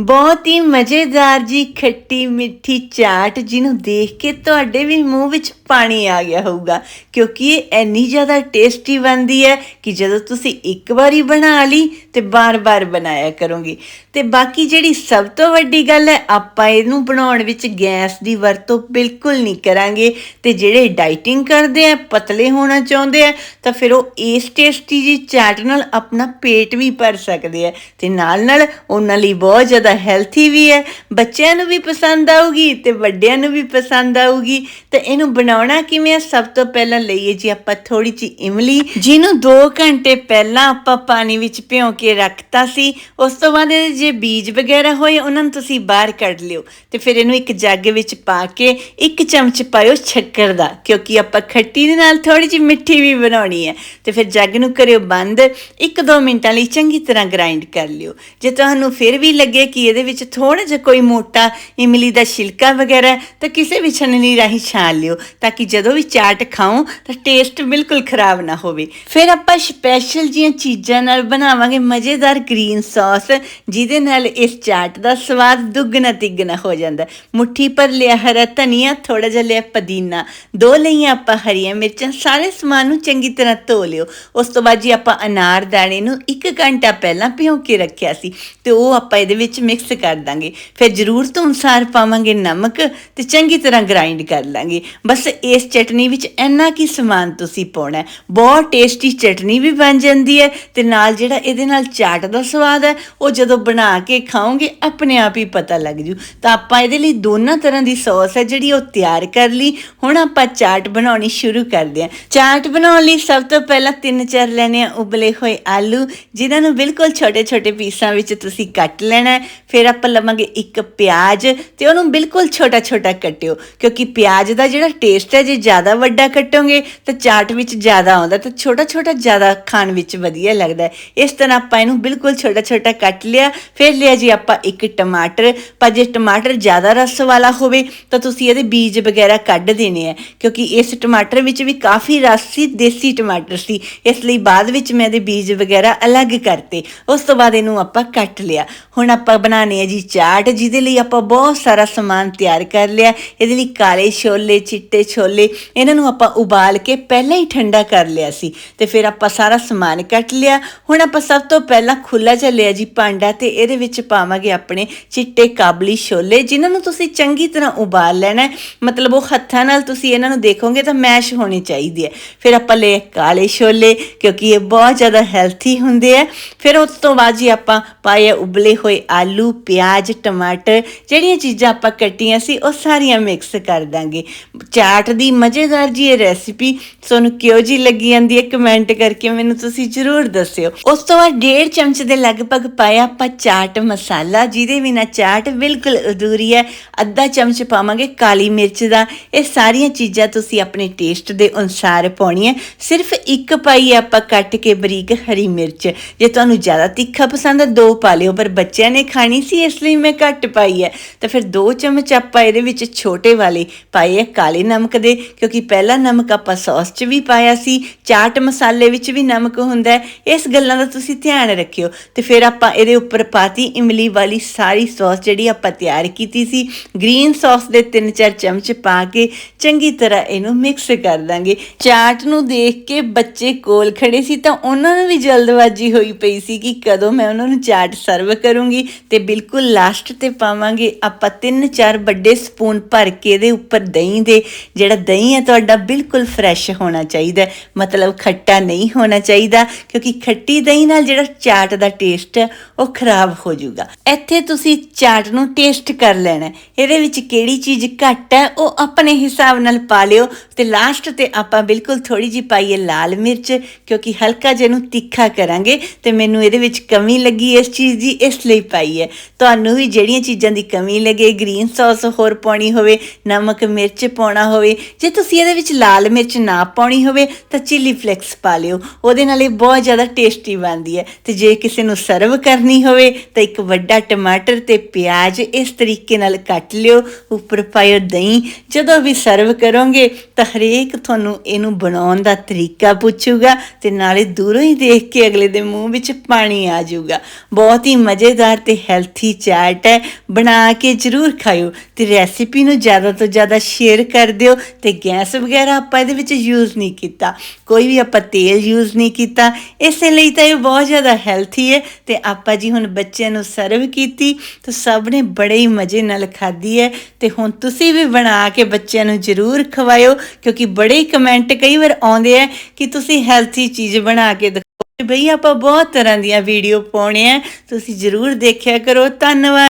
ਬਹੁਤ ਹੀ ਮਜ਼ੇਦਾਰ ਜੀ ਖੱਟੀ ਮਿੱਠੀ ਚਾਟ ਜਿਹਨੂੰ ਦੇਖ ਕੇ ਤੁਹਾਡੇ ਵੀ ਮੂੰਹ ਵਿੱਚ ਪਾਣੀ ਆ ਗਿਆ ਹੋਊਗਾ। ਕਿਉਂਕਿ ਇਹ ਇੰਨੀ ਜ਼ਿਆਦਾ ਟੇਸਟੀ ਬਣਦੀ ਹੈ ਕਿ ਜਦੋਂ ਤੁਸੀਂ ਇੱਕ ਵਾਰੀ ਬਣਾ ਲਈ ਤੇ ਬਾਰ-ਬਾਰ ਬਣਾਇਆ ਕਰੋਗੇ। ਤੇ ਬਾਕੀ ਜਿਹੜੀ ਸਭ ਤੋਂ ਵੱਡੀ ਗੱਲ ਹੈ, ਆਪਾਂ ਇਹਨੂੰ ਬਣਾਉਣ ਵਿੱਚ ਗੈਸ ਦੀ ਵਰਤੋਂ ਬਿਲਕੁਲ ਨਹੀਂ ਕਰਾਂਗੇ। ਤੇ ਜਿਹੜੇ ਡਾਈਟਿੰਗ ਕਰਦੇ ਆ, ਪਤਲੇ ਹੋਣਾ ਚਾਹੁੰਦੇ ਆ, ਤਾਂ ਫਿਰ ਉਹ ਇਸ ਟੇਸਟੀ ਜੀ ਚਾਟ ਨਾਲ ਆਪਣਾ ਪੇਟ ਵੀ ਭਰ ਸਕਦੇ ਆ। ਤੇ ਨਾਲ ਨਾਲ ਉਹਨਾਂ ਲਈ ਬਹੁਤ ਜ਼ਿਆਦਾ ਹੈਲਥੀ ਵੀ ਹੈ। ਬੱਚਿਆਂ ਨੂੰ ਵੀ ਪਸੰਦ ਆਊਗੀ ਤੇ ਵੱਡਿਆਂ ਨੂੰ ਵੀ ਪਸੰਦ ਆਊਗੀ। ਤੇ ਇਹਨੂੰ ਬਣਾਉਣਾ ਕਿਵੇਂ ਹੈ ਸਭ ਤੋਂ ਪਹਿਲਾਂ ਲਈਏ ਜੀ ਆਪਾਂ ਥੋੜੀ ਜਿਹੀ ਇਮਲੀ। ਜਿਹਨੂੰ 2 ਘੰਟੇ ਪਹਿਲਾਂ ਆਪਾਂ ਪਾਣੀ ਵਿੱਚ ਭਿਓ ਕੇ ਰੱਖਤਾ ਸੀ। ਉਸ ਤੋਂ ਬਾਅਦ ਇਹਦੇ ਜੇ ਬੀਜ ਵਗੈਰਾ ਹੋਏ, ਉਹਨਾਂ ਨੂੰ ਤੁਸੀਂ ਬਾਹਰ ਕੱਢ ਲਿਓ। ਤੇ ਫਿਰ ਇਹਨੂੰ ਇੱਕ ਜੱਗ ਵਿੱਚ ਪਾ ਕੇ ਇੱਕ ਚਮਚ ਪਾਇਓ ਸ਼ੱਕਰ ਦਾ, ਕਿਉਂਕਿ ਆਪਾਂ ਖੱਟੀ ਦੇ ਨਾਲ ਥੋੜੀ ਜਿਹੀ ਮਿੱਠੀ ਵੀ ਬਣਾਉਣੀ ਹੈ। ਤੇ ਫਿਰ ਜੱਗ ਨੂੰ ਕਰਿਓ ਬੰਦ। 1-2 ਮਿੰਟਾਂ ਲਈ ਚੰਗੀ ਤਰ੍ਹਾਂ ਗ੍ਰਾਈਂਡ ਕਰ ਲਿਓ। ਜੇ ਤੁਹਾਨੂੰ ਫਿਰ ਵੀ ਲੱਗੇ ਕਿ ਇਹਦੇ ਵਿੱਚ ਥੋੜਾ ਜਿਹਾ ਕੋਈ ਮੋਟਾ ਇਮਲੀ ਦਾ ਛਿਲਕਾ ਵਗੈਰਾ ਤਾਂ ਕਿਸੇ ਵੀ ਛਣਨੀ ਰਾਹੀਂ ਛਾਣ ਲਿਓ, ਤਾਂ ਕਿ ਜਦੋਂ ਵੀ ਚਾਟ ਖਾਓ ਤਾਂ ਟੇਸਟ ਬਿਲਕੁਲ ਖਰਾਬ ਨਾ ਹੋਵੇ। ਫਿਰ ਆਪਾਂ ਸਪੈਸ਼ਲ ਜੀਆਂ ਚੀਜ਼ਾਂ ਨਾਲ ਬਣਾਵਾਂਗੇ ਮਜ਼ੇਦਾਰ ਗ੍ਰੀਨ ਸੌਸ ਜਿਹਦੇ ਨਾਲ ਇਸ ਚਾਟ ਦਾ ਸਵਾਦ ਦੁੱਗਣਾ ਤਿੱਗਣਾ ਹੋ ਜਾਂਦਾ। ਹੈ। ਮੁੱਠੀ ਪਰ ਲਿਆ ਹਰਾ ਧਨੀਆ ਥੋੜਾ ਜਿਹਾ ਲਿਆ ਪੁਦੀਨਾ। ਦੋ ਲਈਆਂ ਆਪਾਂ ਹਰੀਆਂ ਮਿਰਚਾਂ, ਸਾਰੇ ਸਮਾਨ ਨੂੰ ਚੰਗੀ ਤਰ੍ਹਾਂ ਧੋ ਲਿਓ। ਉਸ ਤੋਂ ਬਾਅਦ ਜੀ ਆਪਾਂ ਅਨਾਰ ਦਾਣੇ ਨੂੰ 1 ਘੰਟਾ ਪਹਿਲਾਂ ਭਿਓ ਕੇ ਰੱਖਿਆ ਸੀ ਤੇ ਉਹ ਆਪਾਂ ਇਹਦੇ ਵਿੱਚ ਮਿਕਸ ਕਰ ਦਾਂਗੇ। ਫਿਰ ਜ਼ਰੂਰਤ ਅਨੁਸਾਰ ਪਾਵਾਂਗੇ ਨਮਕ ਤੇ ਚੰਗੀ ਤਰ੍ਹਾਂ ਗ੍ਰਾਈਂਡ ਕਰ ਲਾਂਗੇ। ਬਸ ਇਸ ਚਟਨੀ ਵਿੱਚ ਇੰਨਾ ਕੀ ਸਮਾਨ ਤੁਸੀਂ ਪਾਉਣਾ ਬਹੁਤ ਟੇਸਟੀ ਚਟਨੀ ਵੀ ਬਣ ਜਾਂਦੀ ਹੈ ਤੇ ਨਾਲ ਜਿਹੜਾ ਇਹਦੇ ਨਾਲ ਚਾਟ ਦਾ ਸਵਾਦ ਹੈ, ਉਹ ਜਦੋਂ ਬਣਾ ਕੇ ਖਾਓਗੇ, ਆਪਣੇ ਆਪ ਹੀ ਪਤਾ ਲੱਗ ਜੂ। ਤਾਂ ਆਪਾਂ ਇਹਦੇ ਲਈ ਦੋਨਾਂ ਤਰ੍ਹਾਂ ਦੀ ਸੌਸ ਹੈ ਜਿਹੜੀ ਉਹ ਤਿਆਰ ਕਰ ਲਈ। ਹੁਣ ਆਪਾਂ ਚਾਟ ਬਣਾਉਣੀ ਸ਼ੁਰੂ ਕਰਦੇ ਹਾਂ। ਚਾਟ ਬਣਾਉਣ ਲਈ ਸਭ ਤੋਂ ਪਹਿਲਾਂ ਤਿੰਨ ਚਾਰ ਲੈਣੇ ਆ ਉਬਲੇ ਹੋਏ ਆਲੂ, ਜਿਨ੍ਹਾਂ ਨੂੰ ਬਿਲਕੁਲ ਛੋਟੇ-ਛੋਟੇ ਪੀਸਾਂ ਵਿੱਚ ਤੁਸੀਂ ਕੱਟ ਲੈਣਾ ਫਿਰ ਆਪਾਂ ਲਵਾਂਗੇ ਇੱਕ ਪਿਆਜ਼ ਤੇ ਉਹਨੂੰ ਬਿਲਕੁਲ ਛੋਟਾ-ਛੋਟਾ ਕੱਟਿਓ, ਕਿਉਂਕਿ ਪਿਆਜ਼ ਦਾ ਜਿਹੜਾ ਟੇਸਟ ਹੈ ਜੇ ਜ਼ਿਆਦਾ ਵੱਡਾ ਕੱਟੋਗੇ ਤਾਂ ਚਾਟ ਵਿੱਚ ਜ਼ਿਆਦਾ ਆਉਂਦਾ, ਤਾਂ ਛੋਟਾ-ਛੋਟਾ ਜ਼ਿਆਦਾ ਖਾਣ ਵਿੱਚ ਵਧੀਆ ਲੱਗਦਾ ਇਸ ਤਰ੍ਹਾਂ ਆਪਾਂ ਇਹਨੂੰ ਬਿਲਕੁਲ ਛੋਟਾ-ਛੋਟਾ ਕੱਟ ਲਿਆ, ਫਿਰ ਲਿਆ ਜੀ ਆਪਾਂ ਇੱਕ ਟਮਾਟਰ। ਪਰ ਜੇ ਟਮਾਟਰ ਜ਼ਿਆਦਾ ਰਸ ਵਾਲਾ ਹੋਵੇ, ਤਾਂ ਤੁਸੀਂ ਇਹਦੇ ਬੀਜ ਵਗੈਰਾ ਕੱਢ ਦੇਣੇ ਆ, ਕਿਉਂਕਿ ਇਸ ਟਮਾਟਰ ਵਿੱਚ ਵੀ ਕਾਫੀ ਰਸ ਸੀ, ਦੇਸੀ ਟਮਾਟਰ ਸੀ। ਇਸ ਲਈ ਬਾਅਦ ਵਿੱਚ ਮੈਂ ਇਹਦੇ ਬੀਜ ਵਗੈਰਾ ਅਲੱਗ ਕਰਤੇ। ਉਸ ਤੋਂ ਬਾਅਦ ਇਹਨੂੰ ਆਪਾਂ ਕੱਟ ਲਿਆ। ਹੁਣ ਆਪਾਂ ਬਣਾਉਣੀ ਹੈ ਜੀ ਚਾਟ, ਜਿਹਦੇ ਲਈ ਆਪਾਂ ਬਹੁਤ ਸਾਰਾ ਸਮਾਨ ਤਿਆਰ ਕਰ ਲਿਆ। ਇਹਦੇ ਲਈ ਕਾਲੇ ਛੋਲੇ, ਚਿੱਟੇ ਛੋਲੇ, ਇਹਨਾਂ ਨੂੰ ਆਪਾਂ ਉਬਾਲ ਕੇ ਪਹਿਲਾਂ ਹੀ ਠੰਡਾ ਕਰ ਲਿਆ ਸੀ ਤੇ ਫਿਰ ਆਪਾਂ ਸਾਰਾ ਸਮਾਨ ਕੱਟ ਲਿਆ। ਹੁਣ ਆਪਾਂ ਸਭ ਤੋਂ ਪਹਿਲਾਂ ਖੁੱਲਾ ਜਿਹਾ ਲਿਆ ਜੀ ਭਾਂਡਾ ਤੇ ਇਹਦੇ ਵਿੱਚ ਪਾਵਾਂਗੇ ਆਪਣੇ ਚਿੱਟੇ ਕਾਬਲੀ ਛੋਲੇ, ਜਿਨ੍ਹਾਂ ਨੂੰ ਤੁਸੀਂ ਚੰਗੀ ਤਰ੍ਹਾਂ ਉਬਾਲ ਲੈਣਾ ਮਤਲਬ ਉਹ ਹੱਥਾਂ ਨਾਲ ਤੁਸੀਂ ਇਹਨਾਂ ਨੂੰ ਦੇਖੋਗੇ ਤਾਂ ਮੈਸ਼ ਹੋਣੀ ਚਾਹੀਦੀ ਹੈ। ਫਿਰ ਆਪਾਂ ਲਏ ਕਾਲੇ ਛੋਲੇ, ਕਿਉਂਕਿ ਇਹ ਬਹੁਤ ਜ਼ਿਆਦਾ ਹੈਲਥੀ ਹੁੰਦੇ ਆ। ਫਿਰ ਉਸ ਤੋਂ ਬਾਅਦ ਜੀ ਆਪਾਂ ਪਾਏ ਉਬਲੇ ਹੋਏ ਆਲੂ, ਪਿਆਜ਼, ਟਮਾਟਰ, ਜਿਹੜੀਆਂ ਚੀਜ਼ਾਂ ਆਪਾਂ ਕੱਟੀਆਂ ਸੀ ਉਹ ਸਾਰੀਆਂ ਮਿਕਸ ਕਰ ਦਾਂਗੇ। ਚਾਰ ਚਾਟ ਦੀ ਮਜ਼ੇਦਾਰ ਜੀ ਇਹ ਰੈਸਿਪੀ ਤੁਹਾਨੂੰ ਕਿਉਂ ਜੀ ਲੱਗੀ ਜਾਂਦੀ ਹੈ ਕਮੈਂਟ ਕਰਕੇ ਮੈਨੂੰ ਤੁਸੀਂ ਜ਼ਰੂਰ ਦੱਸਿਓ। ਉਸ ਤੋਂ ਬਾਅਦ ਡੇਢ ਚਮਚ ਦੇ ਲਗਭਗ ਪਾਇਆ ਆਪਾਂ ਚਾਟ ਮਸਾਲਾ, ਜਿਹਦੇ ਬਿਨਾ ਚਾਟ ਬਿਲਕੁਲ ਅਧੂਰੀ ਹੈ। ਅੱਧਾ ਚਮਚ ਪਾਵਾਂਗੇ ਕਾਲੀ ਮਿਰਚ ਦਾ। ਇਹ ਸਾਰੀਆਂ ਚੀਜ਼ਾਂ ਤੁਸੀਂ ਆਪਣੇ ਟੇਸਟ ਦੇ ਅਨੁਸਾਰ ਪਾਉਣੀ ਹੈ ਸਿਰਫ ਇੱਕ ਪਾਈ ਆਪਾਂ ਕੱਟ ਕੇ ਬਰੀਕ ਹਰੀ ਮਿਰਚ। ਜੇ ਤੁਹਾਨੂੰ ਜ਼ਿਆਦਾ ਤਿੱਖਾ ਪਸੰਦ ਹੈ, ਦੋ ਪਾ ਲਿਓ, ਪਰ ਬੱਚਿਆਂ ਨੇ ਖਾਣੀ ਸੀ, ਇਸ ਲਈ ਮੈਂ ਘੱਟ ਪਾਈ ਹੈ। ਤਾਂ ਫਿਰ ਦੋ ਚਮਚ ਆਪਾਂ ਇਹਦੇ ਵਿੱਚ ਛੋਟੇ ਵਾਲੇ ਪਾਏ ਹੈ ਕਾਲੇ ਨਮਕ ਨਮਕ ਦੇ, ਕਿਉਂਕਿ ਪਹਿਲਾ ਨਮਕ ਆਪਾਂ ਸੌਸ 'ਚ ਵੀ ਪਾਇਆ ਸੀ, ਚਾਟ ਮਸਾਲੇ ਵਿੱਚ ਵੀ ਨਮਕ ਹੁੰਦਾ ਹੈ, ਇਸ ਗੱਲਾਂ ਦਾ ਤੁਸੀਂ ਧਿਆਨ ਰੱਖਿਓ। ਤੇ ਫਿਰ ਆਪਾਂ ਇਹਦੇ ਉੱਪਰ ਪਾਤੀ ਇਮਲੀ ਵਾਲੀ ਸਾਰੀ ਸੌਸ ਜਿਹੜੀ ਆਪਾਂ ਤਿਆਰ ਕੀਤੀ ਸੀ। ਗ੍ਰੀਨ ਸੌਸ ਦੇ 3-4 ਚਮਚ ਪਾ ਕੇ ਚੰਗੀ ਤਰ੍ਹਾਂ ਇਹਨੂੰ ਮਿਕਸ ਕਰ ਦਾਂਗੇ। ਚਾਟ ਨੂੰ ਦੇਖ ਕੇ ਬੱਚੇ ਕੋਲ ਖੜੇ ਸੀ ਤਾਂ ਉਹਨਾਂ ਨੂੰ ਵੀ ਜਲਦਬਾਜ਼ੀ ਹੋਈ ਪਈ ਸੀ ਕਿ ਕਦੋਂ ਮੈਂ ਉਹਨਾਂ ਨੂੰ ਚਾਟ ਸਰਵ ਕਰੂੰਗੀ। ਤੇ ਬਿਲਕੁਲ ਲਾਸਟ ਤੇ ਪਾਵਾਂਗੇ ਆਪਾਂ 3-4 ਵੱਡੇ ਸਪੂਨ ਭਰ ਕੇ ਇਹਦੇ ਉੱਪਰ ਦਹੀਂ ਦੇ ਜਿਹੜਾ ਦਹੀਂ ਹੈ, ਤੁਹਾਡਾ ਬਿਲਕੁਲ ਫਰੈਸ਼ ਹੋਣਾ ਚਾਹੀਦਾ ਮਤਲਬ ਖੱਟਾ ਨਹੀਂ ਹੋਣਾ ਚਾਹੀਦਾ, ਕਿਉਂਕਿ ਖੱਟੀ ਦਹੀਂ ਨਾਲ ਜਿਹੜਾ ਚਾਟ ਦਾ ਟੇਸਟ ਹੈ, ਉਹ ਖਰਾਬ ਹੋ ਜਾਊਗਾ। ਇੱਥੇ ਤੁਸੀਂ ਚਾਟ ਨੂੰ ਟੇਸਟ ਕਰ ਲੈਣਾ ਇਹਦੇ ਵਿੱਚ ਕਿਹੜੀ ਚੀਜ਼ ਘੱਟ ਹੈ, ਉਹ ਆਪਣੇ ਹਿਸਾਬ ਨਾਲ ਪਾ ਲਿਓ। ਤੇ ਲਾਸਟ ਤੇ ਆਪਾਂ ਬਿਲਕੁਲ ਥੋੜੀ ਜਿਹੀ ਪਾਈਏ ਲਾਲ ਮਿਰਚ, ਕਿਉਂਕਿ ਹਲਕਾ ਜਿਹਾ ਨੂੰ ਤਿੱਖਾ ਕਰਾਂਗੇ। ਤੇ ਮੈਨੂੰ ਇਹਦੇ ਵਿੱਚ ਕਮੀ ਲੱਗੀ ਇਸ ਚੀਜ਼ ਦੀ, ਇਸ ਲਈ ਪਾਈ ਹੈ। ਤੁਹਾਨੂੰ ਵੀ ਜਿਹੜੀਆਂ ਚੀਜ਼ਾਂ ਦੀ ਕਮੀ ਲੱਗੇ ਗ੍ਰੀਨ ਸੌਸ ਹੋਰ ਪਾਉਣੀ ਹੋਵੇ, ਨਮਕ ਮਿਰਚ ਪਾਉਣਾ ਹੋਵੇ ਹੋਵੇ, ਜੇ ਤੁਸੀਂ ਇਹਦੇ ਵਿੱਚ ਲਾਲ ਮਿਰਚ ਨਾ ਪਾਉਣੀ ਹੋਵੇ, ਤਾਂ ਚਿੱਲੀ ਫਲੇਕਸ ਪਾ ਲਿਓ। ਉਹਦੇ ਨਾਲ ਇਹ ਬਹੁਤ ਜ਼ਿਆਦਾ ਟੇਸਟੀ ਬਣਦੀ ਹੈ। ਤੇ ਜੇ ਕਿਸੇ ਨੂੰ ਸਰਵ ਕਰਨੀ ਹੋਵੇ, ਤਾਂ ਇੱਕ ਵੱਡਾ ਟਮਾਟਰ ਤੇ ਪਿਆਜ਼ ਇਸ ਤਰੀਕੇ ਨਾਲ ਕੱਟ ਲਿਓ, ਉੱਪਰ ਪਾਇਓ ਦਹੀਂ। ਜਦੋਂ ਵੀ ਸਰਵ ਕਰੋਗੇ, ਤਾਂ ਹਰੇਕ ਤੁਹਾਨੂੰ ਇਹਨੂੰ ਬਣਾਉਣ ਦਾ ਤਰੀਕਾ ਪੁੱਛੂਗਾ ਤੇ ਨਾਲੇ ਦੂਰੋਂ ਹੀ ਦੇਖ ਕੇ ਅਗਲੇ ਦੇ ਮੂੰਹ ਵਿੱਚ ਪਾਣੀ ਆ ਜਾਊਗਾ। ਬਹੁਤ ਹੀ ਮਜ਼ੇਦਾਰ ਤੇ ਹੈਲਥੀ ਚਾਟ ਹੈ। ਬਣਾ ਕੇ ਜ਼ਰੂਰ ਖਾਇਓ ਤੇ ਰੈਸਿਪੀ ਨੂੰ ਜ਼ਿਆਦਾ ਤੋਂ ਜ਼ਿਆਦਾ ਸ਼ੇਅਰ ਕਰ ਦਿਓ। ਤੇ ਗੈਸ ਵਗੈਰਾ ਆਪਾਂ ਇਹਦੇ ਵਿੱਚ ਯੂਜ਼ ਨਹੀਂ ਕੀਤਾ। ਕੋਈ ਵੀ ਆਪਾਂ ਤੇਲ ਯੂਜ਼ ਨਹੀਂ ਕੀਤਾ। ਇਸੇ ਲਈ ਤਾਂ ਇਹ ਬਹੁਤ ਜ਼ਿਆਦਾ ਹੈਲਥੀ ਹੈ ਤੇ ਆਪਾਂ ਜੀ ਹੁਣ ਬੱਚਿਆਂ ਨੂੰ ਸਰਵ ਕੀਤੀ, ਤਾਂ ਸਭ ਨੇ ਬੜੇ ਹੀ ਮਜ਼ੇ ਨਾਲ ਖਾਧੀ ਹੈ। ਤੇ ਹੁਣ ਤੁਸੀਂ ਵੀ ਬਣਾ ਕੇ ਬੱਚਿਆਂ ਨੂੰ ਜ਼ਰੂਰ ਖਵਾਇਓ, ਕਿਉਂਕਿ ਬੜੇ ਹੀ ਕਮੈਂਟ ਕਈ ਵਾਰ ਆਉਂਦੇ ਆ ਕਿ ਤੁਸੀਂ ਹੈਲਥੀ ਚੀਜ਼ ਬਣਾ ਕੇ ਦਿਖਾਓ। ਬਈ ਆਪਾਂ ਬਹੁਤ ਤਰ੍ਹਾਂ ਦੀਆਂ ਵੀਡੀਓ ਪਾਉਣੇ ਆ ਤੁਸੀਂ ਜ਼ਰੂਰ ਦੇਖਿਆ ਕਰੋ। ਧੰਨਵਾਦ।